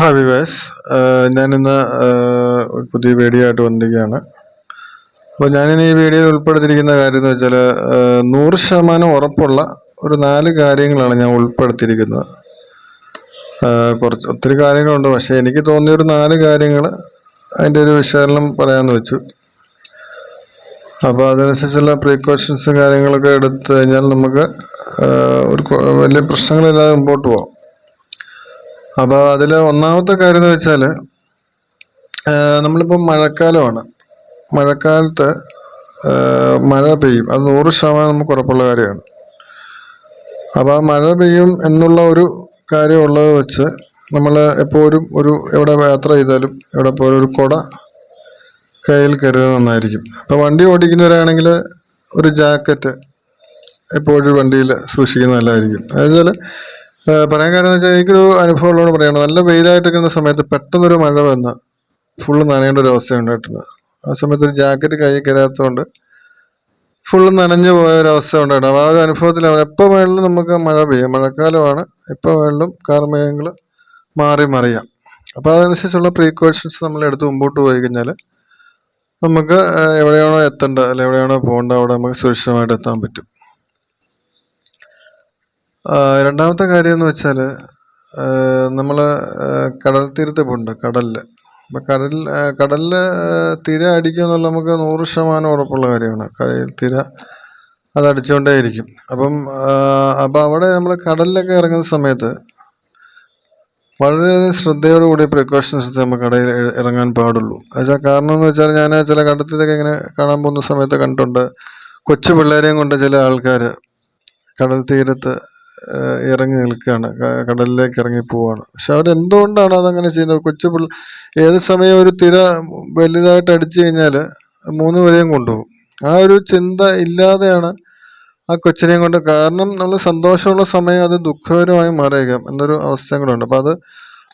Hi ഞാനിന്ന് പുതിയ video ആയിട്ട് വന്നിരിക്കുകയാണ്. അപ്പോൾ ഞാനിന്ന് ഈ വീഡിയോയിൽ ഉൾപ്പെടുത്തിയിരിക്കുന്ന കാര്യം എന്ന് വെച്ചാൽ നൂറ് ശതമാനം ഉറപ്പുള്ള ഒരു നാല് കാര്യങ്ങളാണ് ഞാൻ ഉൾപ്പെടുത്തിയിരിക്കുന്നത്. കുറച്ച് ഒത്തിരി കാര്യങ്ങളുണ്ട്. പക്ഷേ എനിക്ക് തോന്നിയ ഒരു നാല് കാര്യങ്ങൾ അതിന്റെ ഒരു വിശകലനം പറയാമെന്ന് വെച്ചു. അപ്പോൾ അതനുസരിച്ചുള്ള പ്രീക്കോഷൻസും കാര്യങ്ങളൊക്കെ എടുത്തു കഴിഞ്ഞാൽ നമുക്ക് ഒരു വലിയ പ്രശ്നങ്ങളില്ലാതെ മുമ്പോട്ട് പോകാം അപ്പോൾ അതിൽ ഒന്നാമത്തെ കാര്യം എന്ന് വെച്ചാൽ നമ്മളിപ്പോൾ മഴക്കാലമാണ്. മഴക്കാലത്ത് മഴ പെയ്യും. അത് നൂറ് ശതമാനം നമുക്ക് ഉറപ്പുള്ള കാര്യമാണ്. അപ്പോൾ ആ മഴ പെയ്യും എന്നുള്ള ഒരു കാര്യമുള്ളത് വെച്ച് നമ്മൾ എപ്പോഴും ഒരു എവിടെ യാത്ര ചെയ്താലും എവിടെ പോലും ഒരു കുട കയ്യിൽ കരുതുന്നത് നന്നായിരിക്കും. ഇപ്പോൾ വണ്ടി ഓടിക്കുന്നവരാണെങ്കിൽ ഒരു ജാക്കറ്റ് എപ്പോഴും വണ്ടിയിൽ സൂക്ഷിക്കുന്നത് നല്ലതായിരിക്കും. എന്നുവെച്ചാൽ പറയാൻ കാര്യം വെച്ചാൽ എനിക്കൊരു അനുഭവം ഉള്ളതുകൊണ്ട് പറയണം നല്ല വെയിലായിട്ട് നിൽക്കുന്ന സമയത്ത് പെട്ടെന്നൊരു മഴ വന്ന് ഫുള്ള് നനയേണ്ട ഒരു അവസ്ഥ ഉണ്ടായിട്ടുണ്ട് ആ സമയത്ത് ഒരു ജാക്കറ്റ് കൈ കയറാത്തതുകൊണ്ട് ഫുള്ള് നനഞ്ഞു പോയ ഒരു അവസ്ഥ അപ്പോൾ ആ ഒരു അനുഭവത്തിലാണ്. എപ്പോൾ വേണമെങ്കിലും നമുക്ക് മഴ പെയ്യാം. മഴക്കാലമാണ്. എപ്പോൾ വേണമെങ്കിലും കാർമേഘങ്ങൾ മാറി മറിയാം. അപ്പോൾ അതനുസരിച്ചുള്ള പ്രീക്കോഷൻസ് നമ്മൾ എടുത്ത് മുമ്പോട്ട് പോയി കഴിഞ്ഞാൽ നമുക്ക് എവിടെയാണോ എത്തേണ്ടത് അല്ലെങ്കിൽ എവിടെയാണോ പോകേണ്ടത് അവിടെ നമുക്ക് സുരക്ഷിതമായിട്ട് എത്താൻ പറ്റും. രണ്ടാമത്തെ കാര്യം എന്ന് വെച്ചാൽ നമ്മൾ കടൽ തീരത്ത് പോകുന്നുണ്ട് കടലിൽ അപ്പം കടൽ കടലിൽ തിര അടിക്കുക എന്നുള്ള നമുക്ക് നൂറ് ശതമാനം ഉറപ്പുള്ള കാര്യമാണ്. കടൽ തിര അത് അടിച്ചുകൊണ്ടേയിരിക്കും അപ്പം അപ്പം അവിടെ നമ്മൾ കടലിലൊക്കെ ഇറങ്ങുന്ന സമയത്ത് വളരെയധികം ശ്രദ്ധയോടുകൂടി പ്രിക്കോഷൻസ് എടുത്ത് നമുക്ക് കടയിൽ ഇറങ്ങാൻ പാടുള്ളൂ. എന്നുവെച്ചാൽ കാരണം എന്ന് വെച്ചാൽ ഞാൻ ചില കടത്തിലൊക്കെ ഇങ്ങനെ കാണാൻ പോകുന്ന സമയത്ത് കണ്ടിട്ടുണ്ട്. കൊച്ചു പിള്ളേരെയും കൊണ്ട് ചില ആൾക്കാർ കടൽ തീരത്ത് ഇറങ്ങി നിൽക്കുകയാണ്. കടലിലേക്ക് ഇറങ്ങി പോവുകയാണ്. പക്ഷെ അവരെന്തുകൊണ്ടാണ് അതങ്ങനെ ചെയ്യുന്നത്? കൊച്ചു പിള്ള ഏത് സമയം ഒരു തിര വലുതായിട്ട് അടിച്ചു കഴിഞ്ഞാൽ മൂന്ന് പേരെയും കൊണ്ടുപോകും. ആ ഒരു ചിന്ത ഇല്ലാതെയാണ് ആ കൊച്ചിനെയും കൊണ്ട് കാരണം നമ്മൾ സന്തോഷമുള്ള സമയം അത് ദുഃഖകരമായി മാറിയേക്കാം എന്നൊരു അവസ്ഥയും കൂടെ ഉണ്ട്. അപ്പം അത്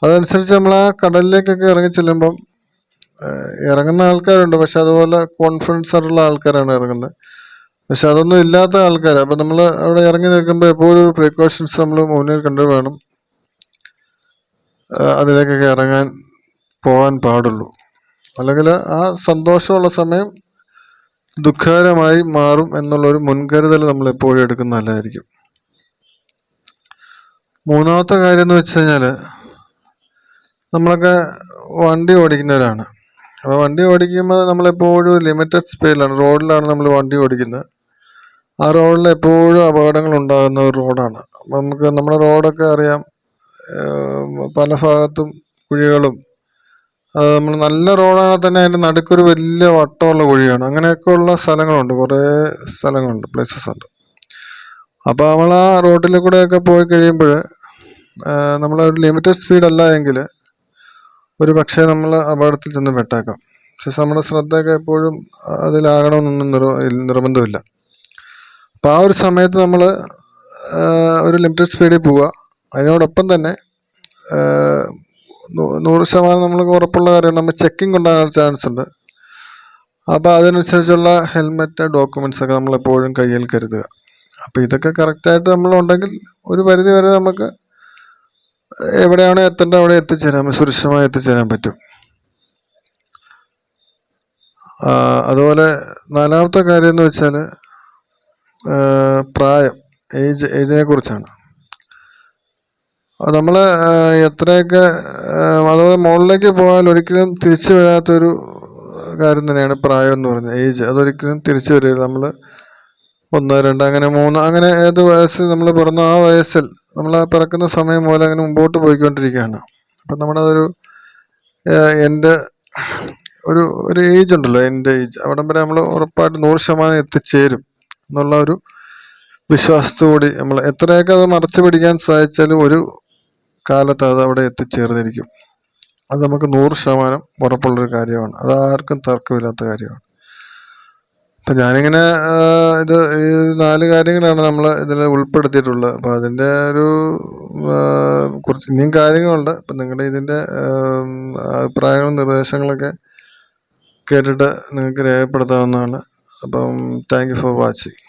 അതനുസരിച്ച് നമ്മൾ ആ കടലിലേക്കൊക്കെ ഇറങ്ങി ചെല്ലുമ്പം ഇറങ്ങുന്ന ആൾക്കാരുണ്ട്. പക്ഷെ അതുപോലെ കോൺഫിഡൻസ് ആയിട്ടുള്ള ആൾക്കാരാണ് ഇറങ്ങുന്നത്. പക്ഷെ അതൊന്നും ഇല്ലാത്ത ആൾക്കാർ അപ്പം നമ്മൾ അവിടെ ഇറങ്ങി നിൽക്കുമ്പോൾ എപ്പോഴും ഒരു പ്രിക്കോഷൻസ് നമ്മൾ മുന്നിൽ കണ്ടു വേണം അതിലേക്കൊക്കെ ഇറങ്ങാൻ പോകാൻ പാടുള്ളൂ. അല്ലെങ്കിൽ ആ സന്തോഷമുള്ള സമയം ദുഃഖകരമായി മാറും എന്നുള്ളൊരു മുൻകരുതൽ നമ്മൾ എപ്പോഴും എടുക്കുന്ന നല്ലതായിരിക്കും. മൂന്നാമത്തെ കാര്യം എന്ന് വെച്ച് കഴിഞ്ഞാൽ നമ്മളൊക്കെ വണ്ടി ഓടിക്കുന്നവരാണ്. അപ്പോൾ വണ്ടി ഓടിക്കുമ്പോൾ നമ്മളെപ്പോഴും ലിമിറ്റഡ് സ്പീഡിലാണ് റോഡിലാണ് നമ്മൾ വണ്ടി ഓടിക്കുന്നത്. ആ റോഡിൽ എപ്പോഴും അപകടങ്ങൾ ഉണ്ടാകുന്ന ഒരു റോഡാണ്. നമുക്ക് നമ്മുടെ റോഡൊക്കെ അറിയാം. പല ഭാഗത്തും കുഴികളും. അത് നമ്മൾ നല്ല റോഡാണെങ്കിൽ തന്നെ അതിന്റെ നടുക്കൊരു വലിയ വട്ടമുള്ള കുഴിയാണ്. അങ്ങനെയൊക്കെ ഉള്ള സ്ഥലങ്ങളുണ്ട്. കുറേ സ്ഥലങ്ങളുണ്ട് പ്ലേസസ് ഉണ്ട്. അപ്പോൾ നമ്മൾ ആ റോഡിൽ കൂടെയൊക്കെ പോയി കഴിയുമ്പോൾ നമ്മൾ ഒരു ലിമിറ്റഡ് സ്പീഡല്ല എങ്കിൽ ഒരു പക്ഷേ നമ്മൾ അപകടത്തിൽ ചെന്ന് പെട്ടേക്കാം. പക്ഷേ നമ്മുടെ ശ്രദ്ധയൊക്കെ എപ്പോഴും അതിലാകണമെന്നൊന്നും നിർ നിർബന്ധമില്ല. അപ്പോൾ ആ ഒരു സമയത്ത് നമ്മൾ ഒരു ലിമിറ്റഡ് സ്പീഡിൽ പോവുക. അതിനോടൊപ്പം തന്നെ നൂറ് ശതമാനം നമ്മൾക്ക് ഉറപ്പുള്ള കാര്യമാണ് നമ്മൾ ചെക്കിംഗ് ഉണ്ടാകാൻ ചാൻസ് ഉണ്ട്. അപ്പോൾ അതിനനുസരിച്ചുള്ള ഹെൽമെറ്റ് ഡോക്യുമെന്റ്സ് ഒക്കെ നമ്മൾ എപ്പോഴും കയ്യിൽ കരുതുക. അപ്പോൾ ഇതൊക്കെ കറക്റ്റായിട്ട് നമ്മളുണ്ടെങ്കിൽ ഒരു പരിധി വരെ നമുക്ക് എവിടെയാണോ എത്തേണ്ടത് അവിടെ എത്തിച്ചേരാൻ സുരക്ഷിതമായി എത്തിച്ചേരാൻ പറ്റും. അതുപോലെ നാലാമത്തെ കാര്യം എന്ന് വെച്ചാൽ പ്രായം ഏജ് ഏജിനെ കുറിച്ചാണ് നമ്മൾ എത്രയൊക്കെ അതായത് മുകളിലേക്ക് പോയാൽ ഒരിക്കലും തിരിച്ചു വരാത്തൊരു കാര്യം തന്നെയാണ് പ്രായം എന്ന് പറയുന്നത്. ഏജ് അതൊരിക്കലും തിരിച്ചു വരില്ല. നമ്മൾ ഒന്ന് രണ്ട് അങ്ങനെ മൂന്ന് അങ്ങനെ ഏത് വയസ്സിൽ നമ്മൾ പിറന്ന ആ വയസ്സിൽ നമ്മൾ പിറക്കുന്ന സമയം മുതൽ അങ്ങനെ മുമ്പോട്ട് പോയിക്കൊണ്ടിരിക്കുകയാണ്. അപ്പം നമ്മുടെ അതൊരു എന്റെ ഒരു ഒരു ഏജ് ഉണ്ടല്ലോ എന്റെ ഏജ്. അവിടം വരെ നമ്മൾ ഉറപ്പായിട്ട് നൂറ് ശതമാനം എത്തിച്ചേരും. എന്നുള്ള ഒരു വിശ്വാസത്തോടെ നമ്മൾ എത്രയൊക്കെ അത് മറച്ചു പിടിക്കാൻ സാധിച്ചാലും ഒരു കാലത്ത് അത് അവിടെ എത്തിച്ചേർന്നിരിക്കും. അത് നമുക്ക് നൂറ് ശതമാനം ഉറപ്പുള്ളൊരു കാര്യമാണ്. അത് ആർക്കും തർക്കമില്ലാത്ത കാര്യമാണ്. അപ്പം ഞാനിങ്ങനെ ഇത് ഈ നാല് കാര്യങ്ങളാണ് നമ്മൾ ഇതിൽ ഉൾപ്പെടുത്തിയിട്ടുള്ളത്. അപ്പോൾ അതിന്റെ ഒരു കുറച്ച് ഇനിയും കാര്യങ്ങളുണ്ട്. അപ്പം നിങ്ങളുടെ ഇതിന്റെ അഭിപ്രായങ്ങളും നിർദ്ദേശങ്ങളൊക്കെ കേട്ടിട്ട് നിങ്ങൾക്ക് രേഖപ്പെടുത്താവുന്നതാണ്. അപ്പം താങ്ക് യു ഫോർ വാച്ചിങ്